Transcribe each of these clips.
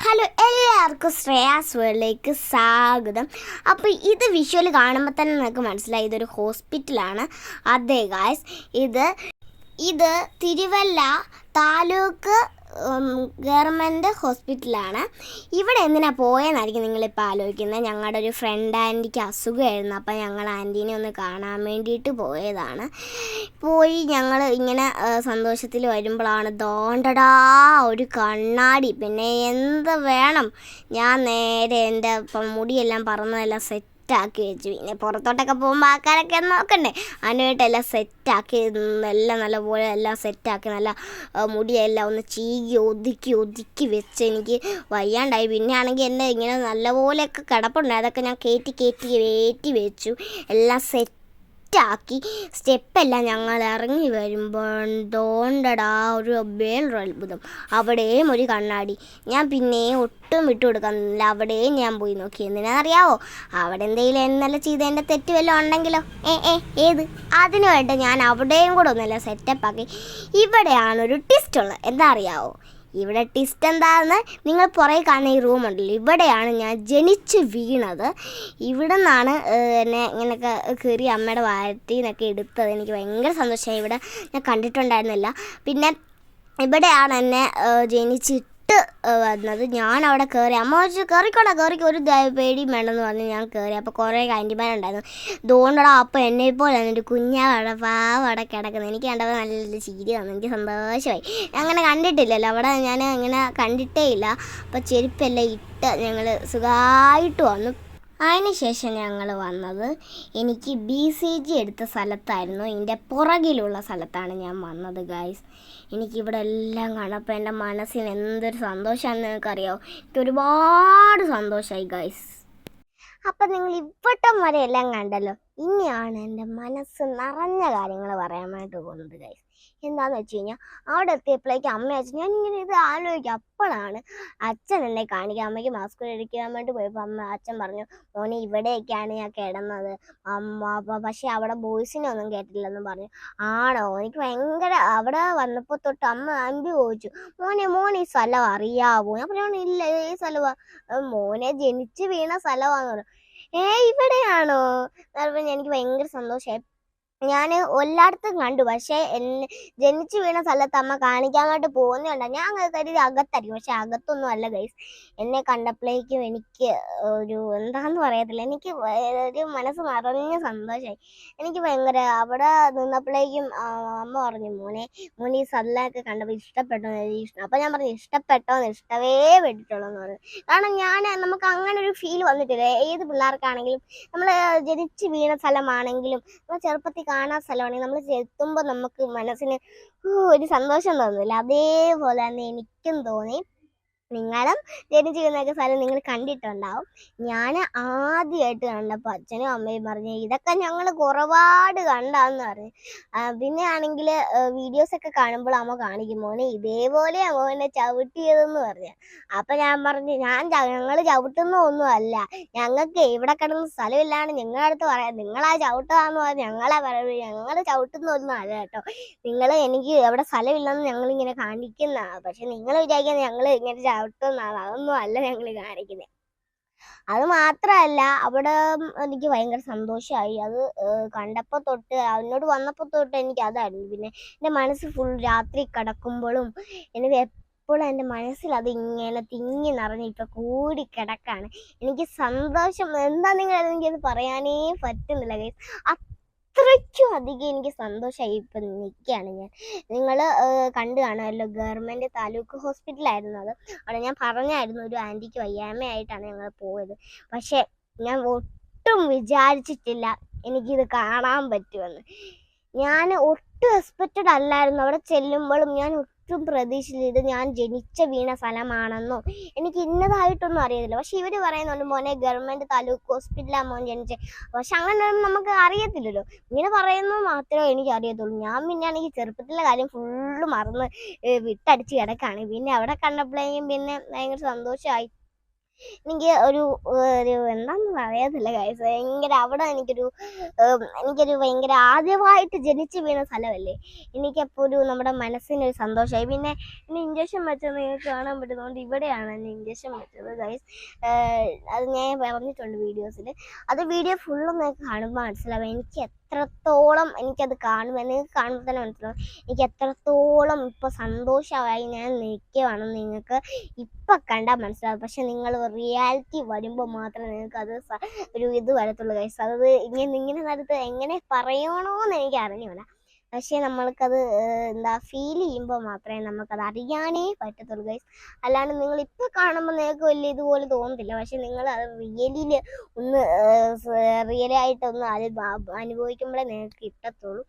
Hello എല്ലാവർക്കും ശ്രേയാസ് വേൾഡിലേക്ക് സ്വാഗതം. അപ്പോൾ ഇത് വിഷ്വൽ കാണുമ്പോൾ തന്നെ നിങ്ങൾക്ക് മനസ്സിലായി ഇതൊരു ഹോസ്പിറ്റലാണ് അതെ ഗായ്സ് ഇത് ഇത് തിരുവല്ല താലൂക്ക് ഗവൺമെന്റ് ഹോസ്പിറ്റലാണ്. ഇവിടെ എന്തിനാ പോയെന്നായിരിക്കും നിങ്ങളിപ്പോൾ ആലോചിക്കുന്നത്? ഞങ്ങളുടെ ഒരു ഫ്രണ്ട് ആന്റിക്ക് അസുഖമായിരുന്നു അപ്പം ഞങ്ങൾ ആന്റീനെ ഒന്ന് കാണാൻ വേണ്ടിയിട്ട് പോയതാണ്. പോയി ഞങ്ങൾ ഇങ്ങനെ സന്തോഷത്തിൽ വരുമ്പോഴാണ് ദോണ്ടടാ ഒരു കണ്ണാടി. പിന്നെ എന്ത് വേണം? ഞാൻ നേരെ എന്റെ മുടിയെല്ലാം പറന്നതെല്ലാം സെറ്റാക്കി വെച്ചു. പിന്നെ പുറത്തോട്ടൊക്കെ പോകുമ്പോൾ ആൾക്കാരൊക്കെ നോക്കണ്ടേ? അതിനായിട്ടെല്ലാം സെറ്റാക്കി എല്ലാം നല്ലപോലെ എല്ലാം സെറ്റാക്കി നല്ല മുടിയെല്ലാം ഒന്ന് ചീകി ഒതുക്കി ഒതുക്കി വെച്ച് എനിക്ക് വയ്യാണ്ടായി. പിന്നെ ആണെങ്കിൽ എന്റെ ഇങ്ങനെ നല്ലപോലെയൊക്കെ കിടപ്പുണ്ടായി അതൊക്കെ ഞാൻ കയറ്റി കയറ്റി കയറ്റി വെച്ചു. എല്ലാം സെറ്റ് സെറ്റാക്കി. സ്റ്റെപ്പെല്ലാം ഞങ്ങൾ ഇറങ്ങി വരുമ്പോൾ തോണ്ടടാ ഒരു വേറൊരു അത്ഭുതം അവിടെയും ഒരു കണ്ണാടി. ഞാൻ പിന്നെ ഒട്ടും വിട്ടു കൊടുക്കുന്നില്ല അവിടെയും ഞാൻ പോയി നോക്കി. എന്തിനാണെന്നറിയാവോ? അവിടെ എന്തെങ്കിലും എന്നല്ല ചെയ്തതിന്റെ തെറ്റ് വല്ലതും ഉണ്ടെങ്കിലോ? ഏ ഏ ഏത്? അതിനു വേണ്ടി ഞാൻ അവിടെയും കൂടെ ഒന്നല്ല സെറ്റപ്പാക്കി. ഇവിടെയാണ് ഒരു ട്വിസ്റ്റ് ഉള്ളത്. എന്താ അറിയാവോ? ഇവിടെ ട്വിസ്റ്റ് എന്താണെന്ന് നിങ്ങൾ പുറകെ കാണുന്ന ഈ റൂമുണ്ടല്ലോ ഇവിടെയാണ് ഞാൻ ജനിച്ച് വീണത്. ഇവിടെ നിന്നാണ് എന്നെ ഇങ്ങനെയൊക്കെ കയറി അമ്മയുടെ വാരത്തിൽ നിന്നൊക്കെ എടുത്തത്. എനിക്ക് ഭയങ്കര സന്തോഷമായി. ഇവിടെ ഞാൻ കണ്ടിട്ടുണ്ടായിരുന്നില്ല. പിന്നെ ഇവിടെയാണ് എന്നെ ജനിച്ചിട്ട് ഏഹ്, വന്നത് ഞാൻ അവിടെ കയറി അമ്മ വെച്ച് കയറിക്കോടാ കയറിക്കോ ഒരു പേടിയും വേണമെന്ന് പറഞ്ഞ് ഞാൻ കയറി അപ്പോൾ കുറേ ആന്റിമാരുണ്ടായിരുന്നു ദോണ്ടടാ അപ്പോൾ എന്നെ പോലെ ഒരു കുഞ്ഞാവിടെ പാവടെ കിടക്കുന്നത് എനിക്ക് കണ്ടപ്പോൾ നല്ല ചിരി വന്നു. എനിക്ക് സന്തോഷമായി. അങ്ങനെ കണ്ടിട്ടില്ലല്ലോ. അവിടെ ഞാൻ അങ്ങനെ കണ്ടിട്ടേ ഇല്ല. അപ്പോൾ ചെരുപ്പെല്ലാം ഇട്ട് ഞങ്ങൾ സുഖമായിട്ട് വന്നു. അതിനുശേഷം ഞങ്ങൾ വന്നത് എനിക്ക് ബി സി ജി എടുത്ത സ്ഥലത്തായിരുന്നു. ഇതിന്റെ പുറകിലുള്ള സ്ഥലത്താണ് ഞാൻ വന്നത് ഗായ്സ് എനിക്കിവിടെ എല്ലാം കാണപ്പോൾ എന്റെ മനസ്സിന് എന്തൊരു സന്തോഷമാണെന്ന് നിങ്ങൾക്കറിയാമോ എനിക്ക് ഒരുപാട് സന്തോഷമായി ഗായ്സ് അപ്പം നിങ്ങൾ ഇവട്ടം വരെ എല്ലാം കണ്ടല്ലോ. ഇനിയാണ് എന്റെ മനസ്സ് നിറഞ്ഞ കാര്യങ്ങൾ പറയാനായിട്ട് പോകുന്നത് ഗൈസ് എന്താന്ന് വെച്ച് കഴിഞ്ഞാൽ അവിടെ എത്തിയപ്പോഴേക്ക് അമ്മ അച്ഛൻ ഞാൻ ഇങ്ങനെ ഇത് ആലോചിക്കും. അപ്പോഴാണ് അച്ഛൻ എന്നെ കാണിക്കാൻ അമ്മയ്ക്ക് മാസ്ക് എടുക്കാൻ വേണ്ടി പോയപ്പോൾ അമ്മ അച്ഛൻ പറഞ്ഞു മോനെ ഇവിടെയൊക്കെയാണ് ഞാൻ കിടന്നത്. അമ്മ പക്ഷെ അവിടെ ബോയ്സിനെ ഒന്നും കേട്ടില്ലെന്ന് പറഞ്ഞു. ആണോ? എനിക്ക് ഭയങ്കര അവിടെ വന്നപ്പോൾ തൊട്ട് അമ്മ അമ്പി ചോദിച്ചു മോനെ മോനെ ഈ സ്ഥലം അറിയാവോ? ഞാൻ പറഞ്ഞു ഇല്ല ഈ സ്ഥലമാണ് മോനെ ജനിച്ച് വീണ സ്ഥലമാന്ന് പറഞ്ഞു. ഏ ഇവിടെയാണോ? പറഞ്ഞപ്പോൾ എനിക്ക് ഭയങ്കര സന്തോഷമായി ഞാൻ എല്ലായിടത്തും കണ്ടു. പക്ഷേ ജനിച്ചു വീണ സ്ഥലത്ത് അമ്മ കാണിക്കാനായിട്ട് പോകുന്നുണ്ട് ഞാൻ കരുതി അകത്തായിരിക്കും. പക്ഷെ അകത്തൊന്നും അല്ല ഗൈസ് എന്നെ കണ്ടപ്പോഴേക്കും എനിക്ക് ഒരു എന്താന്ന് പറയത്തില്ല. എനിക്ക് ഒരു മനസ്സ് നിറഞ്ഞ സന്തോഷമായി എനിക്ക് ഭയങ്കര അവിടെ നിന്നപ്പോഴേക്കും അമ്മ പറഞ്ഞു മോനെ മോനെ ഈ സ്ഥലമൊക്കെ കണ്ടപ്പോൾ ഇഷ്ടപ്പെട്ടോ? ഇഷ്ടം അപ്പം ഞാൻ പറഞ്ഞു ഇഷ്ടപ്പെട്ടോന്ന് ഇഷ്ടമേ പെട്ടിട്ടുള്ളൂ എന്ന് പറഞ്ഞു. കാരണം ഞാൻ നമുക്ക് അങ്ങനെ ഒരു ഫീൽ വന്നിട്ടില്ല. ഏത് പിള്ളേർക്കാണെങ്കിലും നമ്മൾ ജനിച്ച് വീണ സ്ഥലമാണെങ്കിലും നമ്മൾ ചെറുപ്പത്തിൽ കാണാൻ സ്ഥലമാണെങ്കിൽ നമ്മൾ ചെത്തുമ്പോൾ നമുക്ക് മനസ്സിന് ഒരു സന്തോഷം തോന്നില്ല അതേപോലെ തന്നെ എനിക്കും തോന്നി. നിങ്ങളും ജനിച്ച് വീണൊക്കെ സ്ഥലം നിങ്ങൾ കണ്ടിട്ടുണ്ടാവും. ഞാൻ ആദ്യമായിട്ട് കണ്ടപ്പോൾ അച്ഛനും അമ്മയും പറഞ്ഞു ഇതൊക്കെ ഞങ്ങൾ കുറവാട് കണ്ടാന്ന് പറഞ്ഞു. പിന്നെ ആണെങ്കിൽ വീഡിയോസ് ഒക്കെ കാണുമ്പോൾ അമ്മ കാണിക്കും മോനെ ഇതേപോലെ മോനെ ചവിട്ടിയതെന്ന് പറഞ്ഞു. അപ്പൊ ഞാൻ പറഞ്ഞു ഞാൻ ഞങ്ങൾ ചവിട്ടുന്ന ഒന്നും അല്ല. ഞങ്ങൾക്ക് ഇവിടെ കിടന്ന സ്ഥലമില്ലാണ് നിങ്ങളുടെ അടുത്ത് പറയാം. നിങ്ങളാ ചവിട്ടതാന്ന് പറഞ്ഞു ഞങ്ങളാ പറയുന്നത്. ഞങ്ങൾ ചവിട്ടുന്ന ഒന്നും അല്ല കേട്ടോ. നിങ്ങൾ എനിക്ക് എവിടെ സ്ഥലമില്ലെന്ന് ഞങ്ങൾ ഇങ്ങനെ കാണിക്കുന്ന പക്ഷെ നിങ്ങൾ വിചാരിക്കുന്നത് ഞങ്ങൾ ഇങ്ങനെ ചവിട്ടുന്നതാണ് അതൊന്നും അല്ല ഞങ്ങൾ കാണിക്കുന്നത് അത് മാത്രമല്ല അവിടെ എനിക്ക് ഭയങ്കര സന്തോഷമായി അത് കണ്ടപ്പോൾ തൊട്ട് അവനോട് വന്നപ്പോൾ തൊട്ട് എനിക്ക് അതായിരുന്നു. പിന്നെ എന്റെ മനസ്സ് ഫുൾ രാത്രി കിടക്കുമ്പോഴും എനിക്ക് എപ്പോഴും എന്റെ മനസ്സിൽ അത് ഇങ്ങനെ തിങ്ങി നിറഞ്ഞ് ഇപ്പം കൂടി കിടക്കാണ്. എനിക്ക് സന്തോഷം. എന്താ നിങ്ങൾ എനിക്കത് പറയാനേ പറ്റുന്നില്ല ഗൈസ് അത്രയ്ക്കും അധികം എനിക്ക് സന്തോഷമായി ഇപ്പം നിൽക്കുകയാണ് ഞാൻ. നിങ്ങൾ കണ്ടു കാണുമല്ലോ ഗവൺമെന്റ് താലൂക്ക് ഹോസ്പിറ്റലായിരുന്നു അത്. അവിടെ ഞാൻ പറഞ്ഞായിരുന്നു ഒരു ആന്റിക്ക് വയ്യാമയായിട്ടാണ് ഞങ്ങൾ പോയത്. പക്ഷേ ഞാൻ ഒട്ടും വിചാരിച്ചിട്ടില്ല എനിക്കിത് കാണാൻ പറ്റുമെന്ന്. ഞാൻ ഒട്ടും എക്സ്പെക്റ്റഡ് അല്ലായിരുന്നു. അവിടെ ചെല്ലുമ്പോഴും ഞാൻ ഒട്ടും പ്രതീക്ഷിച്ചില്ല ഇത് ഞാൻ ജനിച്ച വീണ സ്ഥലമാണെന്നോ. എനിക്ക് ഇന്നതായിട്ടൊന്നും അറിയത്തില്ല. പക്ഷെ ഇവർ പറയുന്നുണ്ട് മോനെ ഗവൺമെന്റ് താലൂക്ക് ഹോസ്പിറ്റലാണ് മോൻ ജനിച്ചത് പക്ഷെ അങ്ങനെയൊന്നും നമുക്ക് അറിയത്തില്ലല്ലോ. ഇങ്ങനെ പറയുന്നത് മാത്രമേ എനിക്ക് അറിയത്തുള്ളൂ. ഞാൻ പിന്നെ ആണെങ്കിൽ ചെറുപ്പത്തിലെ കാര്യം ഫുള്ള് മറന്ന് വിട്ടടിച്ച് കിടക്കാണ്. പിന്നെ അവിടെ കണ്ടപ്പോഴേക്കും പിന്നെ ഭയങ്കര സന്തോഷമായി. എനിക്ക് ഒരു ഒരു എന്താന്ന് പറയാത്തില്ല ഗൈസ് ഭയങ്കര അവിടെ എനിക്കൊരു എനിക്കൊരു ഭയങ്കര ആദ്യമായിട്ട് ജനിച്ചു വീണ സ്ഥലമല്ലേ? എനിക്കപ്പോൾ ഒരു നമ്മുടെ മനസ്സിനൊരു സന്തോഷമായി. പിന്നെ ഇനി ഇഞ്ചക്ഷൻ വെച്ചത് നിങ്ങൾക്ക് കാണാൻ പറ്റുന്നതുകൊണ്ട് ഇവിടെയാണ് എന്നെ ഇഞ്ചക്ഷൻ വെച്ചത് ഗൈസ് അത് ഞാൻ പറഞ്ഞിട്ടുണ്ട് വീഡിയോസിൽ അത് വീഡിയോ ഫുള്ളും നിങ്ങൾക്ക് കാണുമ്പോൾ മനസ്സിലാവും. എനിക്ക് എത്രത്തോളം എനിക്കത് കാണുമ്പോൾ നിങ്ങൾക്ക് കാണുമ്പോൾ തന്നെ മനസ്സിലാവും. എനിക്ക് എത്രത്തോളം ഇപ്പോൾ സന്തോഷമായി ഞാൻ നിൽക്കുകയാണ് നിങ്ങൾക്ക് ഇപ്പം കണ്ടാൽ മനസ്സിലാവും. പക്ഷെ നിങ്ങൾ റിയാലിറ്റി വരുമ്പോൾ മാത്രമേ നിങ്ങൾക്ക് അത് ഒരു ഇത് വരത്തുള്ളൂ ഗൈസ് അത് ഇങ്ങനെ ഇങ്ങനെ നടത്ത് എങ്ങനെ പറയണോന്ന് എനിക്ക് അറിഞ്ഞൂടാ പക്ഷേ നമ്മൾക്കത് എന്താ ഫീൽ ചെയ്യുമ്പോൾ മാത്രമേ നമുക്കത് അറിയാനേ പറ്റത്തുള്ളൂ ഗൈസ് അല്ലാണ്ട് നിങ്ങൾ ഇപ്പോൾ കാണുമ്പോൾ നിങ്ങൾക്ക് വലിയ ഇതുപോലെ തോന്നത്തില്ല. പക്ഷേ നിങ്ങൾ അത് റിയലിൽ ഒന്ന് റിയലായിട്ടൊന്ന് അത് അനു- അനുഭവിക്കുമ്പോഴേ നിങ്ങൾക്ക് കിട്ടത്തുള്ളൂ.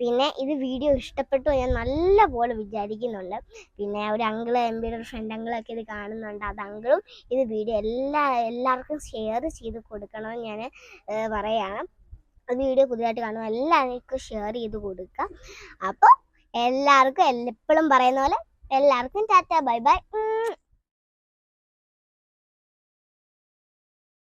പിന്നെ ഇത് വീഡിയോ ഇഷ്ടപ്പെട്ടു ഞാൻ നല്ല പോലെ വിചാരിക്കുന്നുണ്ട്. പിന്നെ ഒരു അങ്കിൾ എം പിയുടെ ഫ്രണ്ട് അങ്കിളൊക്കെ ഇത് കാണുന്നുണ്ട്. അത് അങ്കിളും ഇത് വീഡിയോ എല്ലാ എല്ലാവർക്കും ഷെയർ ചെയ്ത് കൊടുക്കണമെന്ന് ഞാൻ പറയാണ് അത് വീഡിയോ പുതിയതായിട്ട് കാണുക എല്ലാവർക്കും ഷെയർ ചെയ്ത് കൊടുക്കുക അപ്പോൾ എല്ലാവർക്കും എപ്പോഴും പറയുന്ന പോലെ എല്ലാവർക്കും ടാറ്റ ബൈ ബൈ.